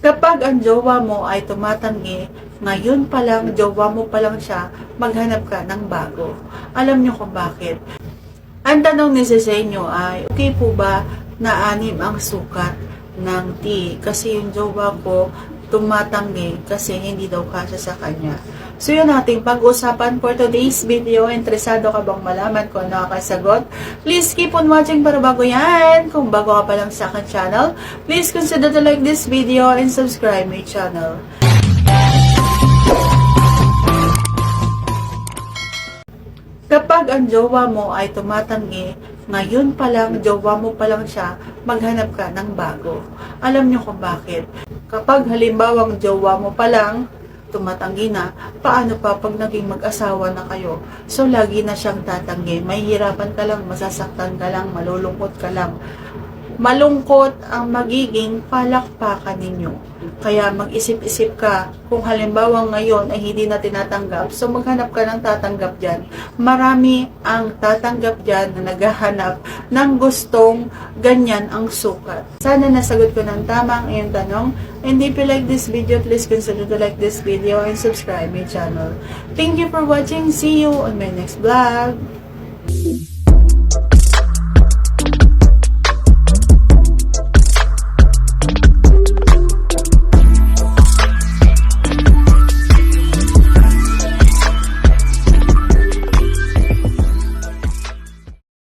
Kapag ang jowa mo ay tumatanggi, ngayon pa lang, jowa mo pa lang siya, maghanap ka ng bago. Alam niyo kung bakit? Ang tanong ni Sesenyo ay, okay po ba na anim ang sukat ng T? Kasi yung jowa ko tumatanggi kasi hindi daw kasya sa kanya. So yun ating pag-usapan for today's video. Interesado ka bang malaman kung ano ang kasagot? Please keep on watching para bago yan. Kung bago ka pa lang sa akin channel, please consider to like this video and subscribe my channel. Kapag ang jowa mo ay tumatanggi, ngayon pa lang, jowa mo pa lang siya, maghanap ka ng bago. Alam niyo kung bakit? Kapag halimbawang jowa mo pa lang, tumatanggi na, paano pa pag naging mag-asawa na kayo? So, lagi na siyang tatanggi. May hirapan ka lang, masasaktan ka lang, malulungkot ka lang. Malungkot ang magiging palakpakan ninyo. Kaya mag-isip-isip ka kung halimbawa ngayon ay hindi na tinatanggap, so maghanap ka ng tatanggap dyan. Marami ang tatanggap dyan na naghahanap ng gustong ganyan ang sukat. Sana nasagot ko ng tama ang iyong tanong. And if you like this video, please consider to like this video and subscribe my channel. Thank you for watching. See you on my next vlog.